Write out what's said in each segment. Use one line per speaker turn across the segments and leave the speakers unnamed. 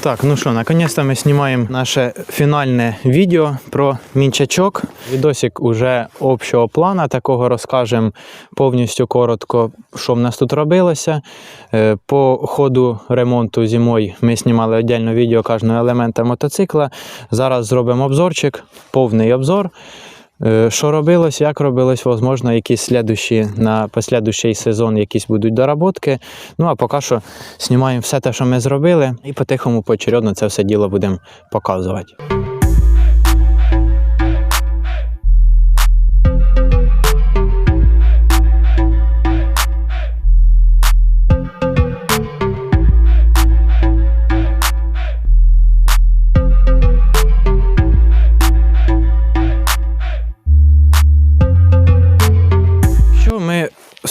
Так, ну що, наконец-то ми знімаємо наше фінальне відео про мінчачок. Відосик уже общого плана, такого розкажемо повністю коротко, що в нас тут робилося. Е, По ходу ремонту зимою ми знімали віддільне відео кожного елемента мотоцикла. Зараз зробимо обзорчик, повний обзор. Е, Що робилось, як робилось, можливо, якісь слідущі на послідущий сезон якісь будуть доработки. Ну а поки що знімаємо все те, що ми зробили, і по-тихому, поочередно це все діло будемо показувати.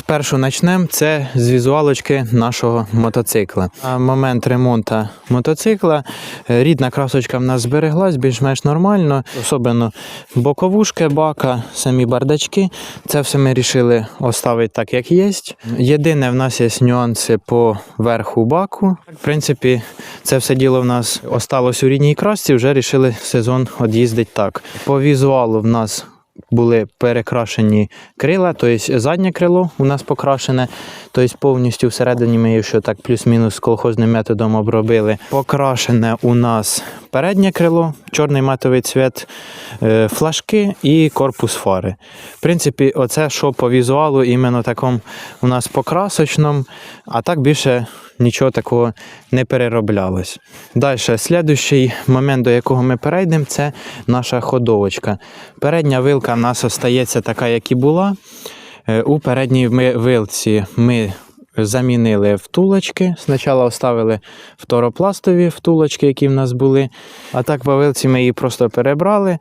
Спершу почнемо, це з візуалочки нашого мотоцикла. На момент ремонту мотоцикла рідна красочка в нас збереглась більш-менш нормально, особливо боковушки бака, самі бардачки. Це все ми вирішили оставити так, як є. Єдине, в нас є нюанси по верху баку. В принципі, це все діло в нас осталось у рідній красці, вже вирішили сезон від'їздити так. По візуалу в нас були перекрашені крила, тобто заднє крило у нас покрашене, тобто повністю всередині ми ще так плюс-мінус колхозним методом обробили. Покрашене у нас переднє крило, чорний матовий цвіт, е, флажки і корпус фари. В принципі, оце що по візуалу, іменно такому у нас покрасочному, а так більше нічого такого не перероблялось. Далі, слідуючий момент, до якого ми перейдемо, це наша ходовочка. Передня вилка в нас остається така, як і була. Е, У передній вилці ми замінили втулочки. Спочатку оставили второпластові втулочки, які в нас були. А так по вилці ми її просто перебрали.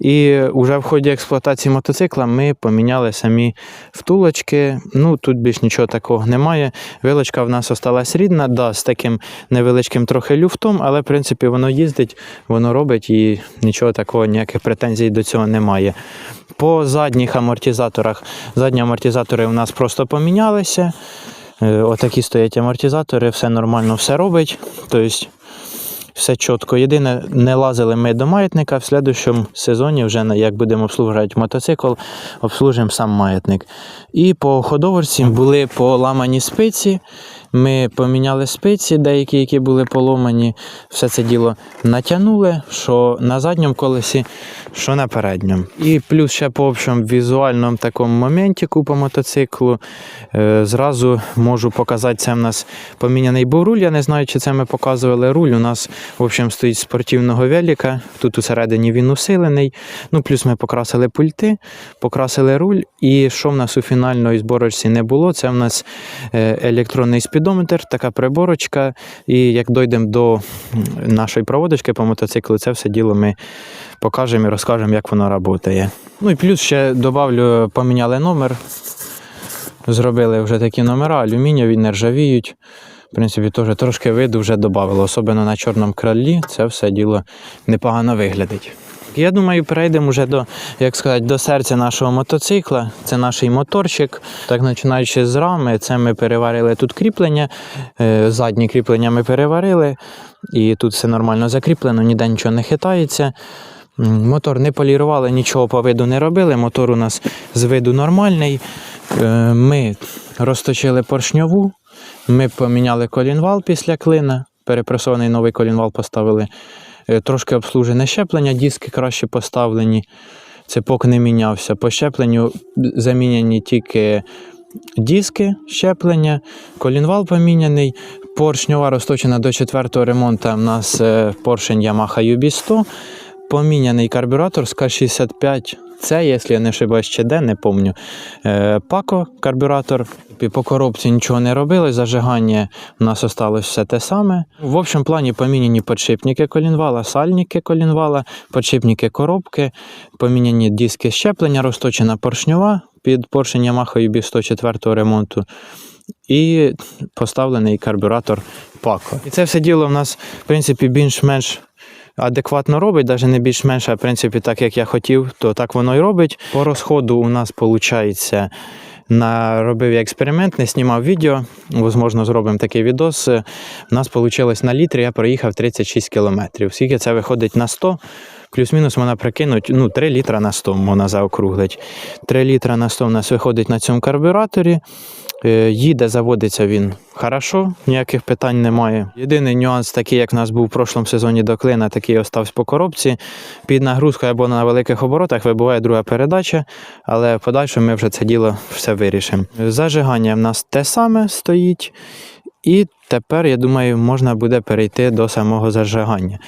І вже в ході експлуатації мотоцикла ми поміняли самі втулочки. Ну, тут більш нічого такого немає. Вилочка в нас осталась рідна, да, з таким невеличким трохи люфтом, але в принципі воно їздить, воно робить і нічого такого, ніяких претензій до цього немає. По задніх амортизаторах, задні амортизатори у нас просто помінялися. Е, Отакі стоять амортизатори, все нормально, все робить. Тобто все чітко. Єдине, не лазили ми до маятника. В слідчому сезоні, вже як будемо обслужувати мотоцикл, обслужимо сам маятник. І по ходовочці були поламані спиці. Ми поміняли спиці, деякі, які були поломані. Все це діло натягнули, що на задньому колесі, що на передньому. І плюс ще по общому візуальному такому моменті по мотоциклу. Е, Зразу можу показати, це в нас поміняний був руль. Я не знаю, чи це ми показували. Руль у нас, в общем, стоїть спортивного велика. Тут усередині він усилений. Ну, плюс ми покрасили пульти, покрасили руль. І що в нас у фінальної зборочці не було, це в нас е, електронний спідометр, така приборочка. І як дійдемо до нашої проводочки по мотоциклу, це все діло ми покажемо і розкажемо, як воно працює. Ну і плюс ще добавлю, поміняли номер. Зробили вже такі номера, алюмінієві, не ржавіють. В принципі, теж трошки виду вже додавало, особливо на чорному крилі. Це все діло непогано виглядить. Я думаю, перейдемо вже до, як сказати, до серця нашого мотоцикла. Це наш моторчик. Так починаючи з рами, це ми переварили тут кріплення. е, Задні кріплення ми переварили. І тут все нормально закріплено, ніде нічого не хитається. Мотор не полірували, нічого по виду не робили. Мотор у нас з виду нормальний. Е, Ми розточили поршньову, ми поміняли колінвал після клина, перепресований новий колінвал поставили. Е, Трошки обслужене щеплення, диски краще поставлені. Цепок не мінявся. По щепленню заміняні тільки диски щеплення, колінвал поміняний. Поршньова розточена до четвертого ремонту. У нас е, поршень Yamaha UB100. Поміняний карбюратор з К65. Це, якщо я не ошибаюсь, ще де, не пам'ятаю. Е, Пако карбюратор. І По коробці нічого не робили, зажигання у нас осталось все те саме. В общем плані поміняні подшипники колінвала, сальники колінвала, подшипники коробки, поміняні диски щеплення, розточена поршньова під поршень Yamaha UB 104 ремонту. І поставлений карбюратор Пако. І це все діло в нас, в принципі, більш-менш адекватно робить, навіть не більш-менш, в принципі, так як я хотів, то так воно і робить. По розходу у нас виходить наробив я експеримент, не знімав відео. Можливо, зробимо такий відос. У нас вийшло на літрі, я проїхав 36 кілометрів. Скільки це виходить на 100? Плюс-мінус можна прикинути, ну, 3 літра на 100 можна заокруглити. 3 літра на 100 у нас виходить на цьому карбюраторі. Е, Їде, заводиться він хорошо, ніяких питань немає. Єдиний нюанс такий, як в нас був в прошлому сезоні до клина, такий остався по коробці. Під нагрузкою або на великих оборотах вибуває друга передача, але в подальшому ми вже це діло все вирішимо. Зажигання в нас те саме стоїть. І тепер, я думаю, можна буде перейти до самого зажигання.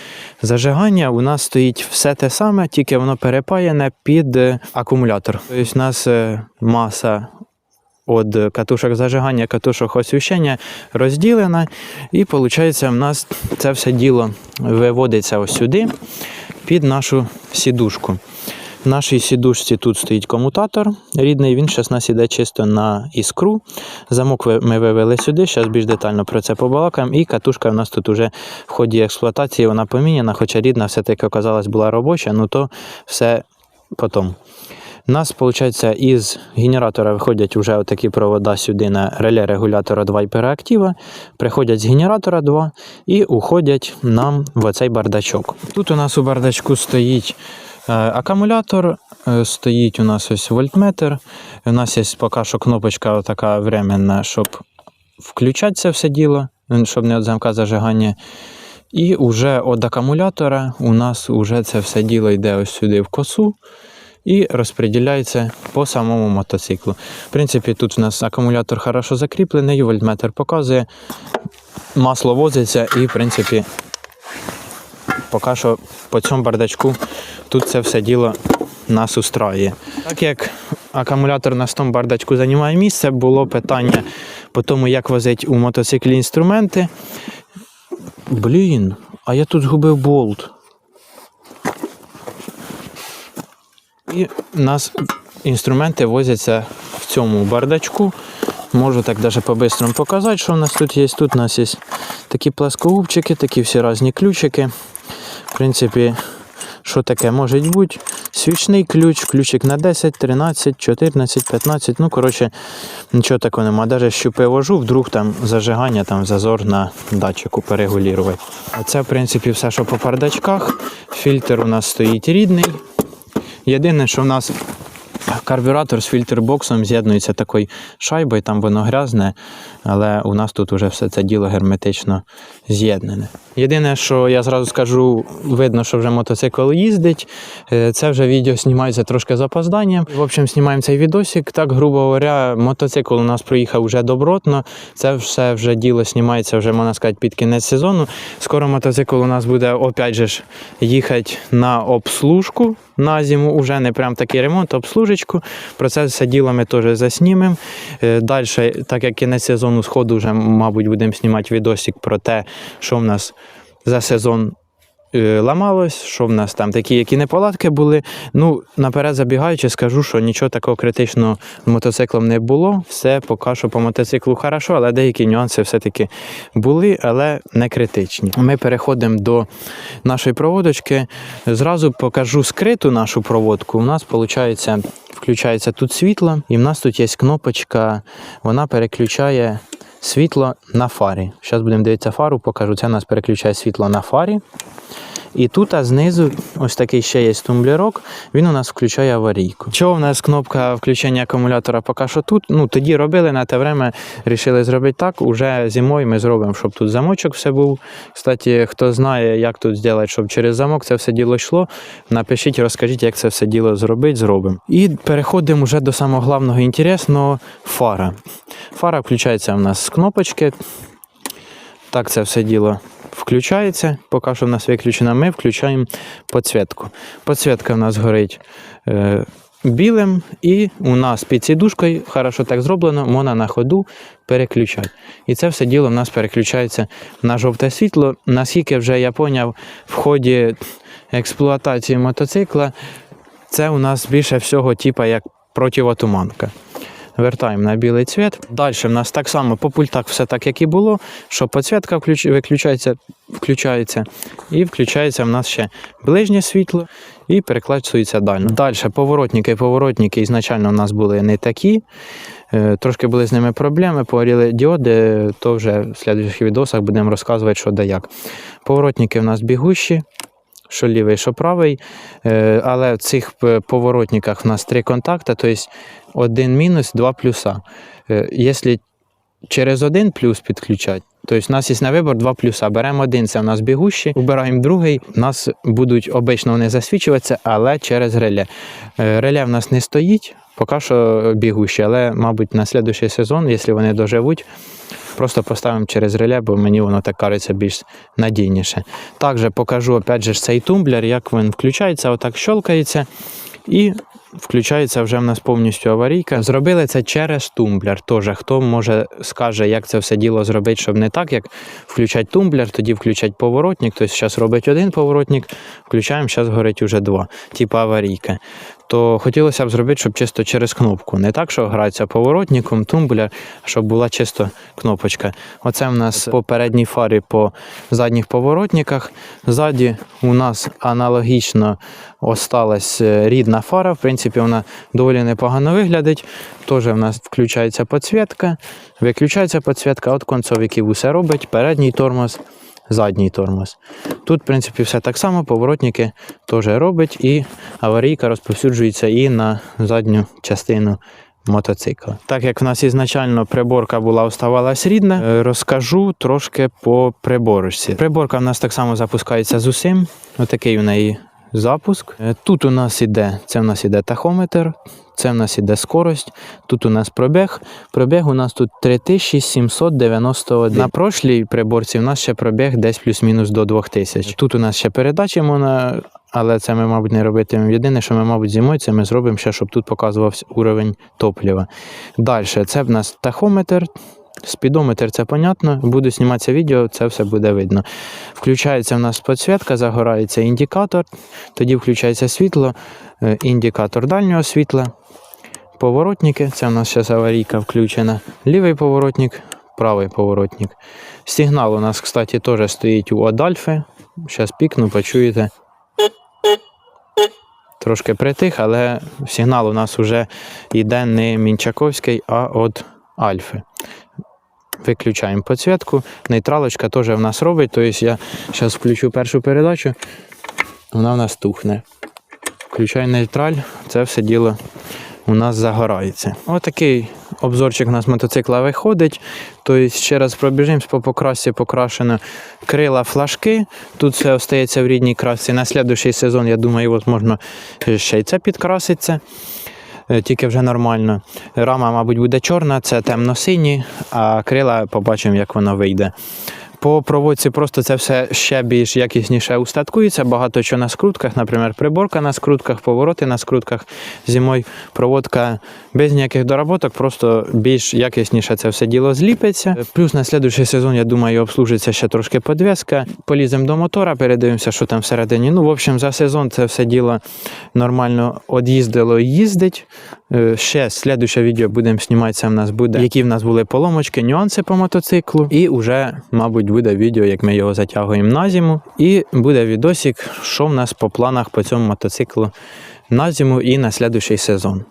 Зажигання у нас стоїть все те саме, тільки воно перепаяне під е, акумулятор. Тобто у нас е, маса від катушок зажигання, катушок освіщення розділена. І виходить, в нас це все діло виводиться ось сюди під нашу сідушку. В нашій сідушці тут стоїть комутатор рідний, він зараз нас іде чисто на іскру. Замок ми вивели сюди, зараз більш детально про це побалакаємо. І катушка в нас тут уже в ході експлуатації вона поміняна, хоча рідна все-таки оказалась була робоча, ну то все потім. У нас, виходить, із генератора виходять вже такі провода сюди на реле регулятора 2 і приходять з генератора 2 і уходять нам в оцей бардачок. Тут у нас у бардачку стоїть е, акумулятор, е, стоїть у нас ось вольтметр. У нас є поки що кнопочка така временна, щоб включати це все діло, щоб не від замка зажигання. І вже від акумулятора у нас вже це все діло йде ось сюди в косу і розподіляється по самому мотоциклу. В принципі, тут у нас акумулятор хорошо закріплений, вольтметр показує, масло возиться і, в принципі, поки що по цьому бардачку тут це все діло нас устраює. Так як акумулятор на тому бардачку займає місце, було питання по тому, як возити у мотоциклі інструменти. Блін, а я тут згубив болт. І у нас інструменти возяться в цьому бардачку. Можу так даже по-бистрому показати, що у нас тут є. Тут у нас є такі пласкогубчики, такі всі різні ключики. В принципі, що таке може бути? Свічний ключ, ключик на 10, 13, 14, 15. Ну, коротше, нічого такого нема. Даже щупи вожу, вдруг там зажигання, там зазор на датчику перегулювати. Оце, в принципі, все, що по бардачках. Фільтр у нас стоїть рідний. Єдине, що в нас карбюратор з фільтрбоксом з'єднується такою шайбою, там воно грязне, але у нас тут вже все це діло герметично з'єднане. Єдине, що я зразу скажу, видно, що вже мотоцикл їздить. Е, Це вже відео знімається трошки з опозданням. В общем, знімаємо цей відосик. Так, грубо говоря, мотоцикл у нас проїхав вже добротно. Це все вже діло знімається вже, можна сказати, під кінець сезону. Скоро мотоцикл у нас буде опять же ж їхати на обслужку на зиму. Уже не прям такий ремонт, обслужечку. Про це все діло ми теж заснімемо. Далі, так як кінець сезону сходу, вже, мабуть, будемо знімати відосик про те, що в нас за сезон ламалось, що в нас там такі, які неполадки були. Ну, наперед забігаючи, скажу, що нічого такого критичного з мотоциклом не було. Все поки що по мотоциклу хорошо, але деякі нюанси все-таки були, але не критичні. Ми переходимо до нашої проводочки. Зразу покажу скриту нашу проводку. У нас виходить. Включається тут світло, і в нас тут є кнопочка, вона переключає світло на фарі. Зараз будемо дивитися фару, покажу. Це у нас переключає світло на фарі. І тут а знизу ось такий ще є тумблерок, він у нас включає аварійку. Чого в нас кнопка включення акумулятора поки що тут? Ну тоді робили на те время, рішили зробити так. Уже зимою ми зробимо, щоб тут замочок все був. Кстати, хто знає, як тут зробити, щоб через замок це все діло йшло, напишіть, розкажіть, як це все діло зробити, зробимо. І переходимо вже до самого головного інтересного фара. Фара включається в нас з кнопочки. Так це все діло включається. Поки що в нас виключена, ми включаємо підсвітку. Підсвітка в нас горить е, білим, і у нас під сідушкою, хорошо так зроблено, можна на ходу переключати. І це все діло в нас переключається на жовте світло. Наскільки вже я поняв, в ході експлуатації мотоцикла, це у нас більше всього, типа як противотуманка. Вертаємо на білий цвіт. Далі в нас так само по пультах все так, як і було, що підсвітка виключається, включається, і включається в нас ще ближнє світло і переклацується дально. Далі поворотники, поворотники ізначально у нас були не такі. Е, Трошки були з ними проблеми, погоріли діоди, то вже в слідчих відосах будемо розказувати, що да як. Поворотники в нас бігущі, що лівий, що правий. Е, Але в цих поворотниках в нас три контакти, тобто один мінус, два плюса. Е, Якщо через один плюс підключати, Тобто у нас є на вибор два плюса. Беремо один, це у нас бігущий, убираємо другий. У нас будуть обично вони засвічуватися, але через реле. Е, Реле в нас не стоїть, поки що бігущі, але, мабуть, на наступний сезон, якщо вони доживуть, просто поставимо через реле, бо мені воно так кажеться більш надійніше. Також покажу опять же цей тумблер, як він включається, отак щелкається. І включається вже в нас повністю аварійка. Зробили це через тумблер. Теж хто може скаже, як це все діло зробити, щоб не так, як включати тумблер, тоді включати поворотник. Тобто зараз робить один поворотник, включаємо, зараз горить уже два, типу аварійка. То хотілося б зробити, щоб чисто через кнопку. Не так, що грається поворотником, тумблер, щоб була чисто кнопочка. Оце в нас по передній фарі по задніх поворотниках. Ззаді у нас аналогічно осталась е, рідна фара. В принципі, вона доволі непогано виглядить. Теж в нас включається підсвітка, виключається підсвітка, от концовиків усе робить, передній тормоз, задній тормоз. Тут, в принципі, все так само, поворотники теж робить, і аварійка розповсюджується і на задню частину мотоцикла. Так як в нас ізначально приборка була оставалась рідна, е, розкажу трошки по приборочці. Приборка в нас так само запускається з усім. Отакий у неї запуск. Е, Тут у нас іде, це в нас іде тахометр, це в нас іде скорость, тут у нас пробіг. Пробіг у нас тут 3791. На прошлій приборці у нас ще пробіг десь плюс-мінус до 2000. Тут у нас ще передачі можна, але це ми, мабуть, не робитимемо. Єдине, що ми, мабуть, зимою, це ми зробимо ще, щоб тут показувався уровень топлива. Далі, це в нас тахометр. Спідометр, це понятно. Буду зніматися відео, це все буде видно. Включається в нас підсвітка, загорається індикатор, тоді включається світло, е, індикатор дальнього світла, поворотники. Це в нас зараз аварійка включена. Лівий поворотник, правий поворотник. Сигнал у нас, кстати, теж стоїть у Адальфи. Зараз пікну, почуєте. Трошки притих, але сигнал у нас вже йде не Мінчаковський, а від Альфи. Виключаємо підсвітку. Нейтралочка теж в нас робить. Тобто я зараз включу першу передачу, вона в нас тухне. Включаю нейтраль, це все діло у нас загорається. Отакий обзорчик у нас мотоцикла виходить. Тобто, ще раз пробіжимось по покрасці покрашено крила флажки. Тут все остається в рідній красці. На наступний сезон, я думаю, от можна ще й це підкраситься. Е, Тільки вже нормально. Рама, мабуть, буде чорна, це темно-сині, а крила побачимо, як воно вийде. По проводці просто це все ще більш якісніше устаткується. Багато що на скрутках, наприклад, приборка на скрутках, повороти на скрутках. Зимою проводка без ніяких доработок, просто більш якісніше це все діло зліпиться. Плюс на наступний сезон, я думаю, обслужиться ще трошки подвеска. Поліземо до мотора, передивимося, що там всередині. Ну, в общем, за сезон це все діло нормально од'їздило і їздить. Е, Ще слідуще відео будемо знімати, це в нас буде, які в нас були поломочки, нюанси по мотоциклу. І вже, мабуть, буде відео, як ми його затягуємо на зиму. І буде відосик, що в нас по планах по цьому мотоциклу на зиму і на слідуючий сезон.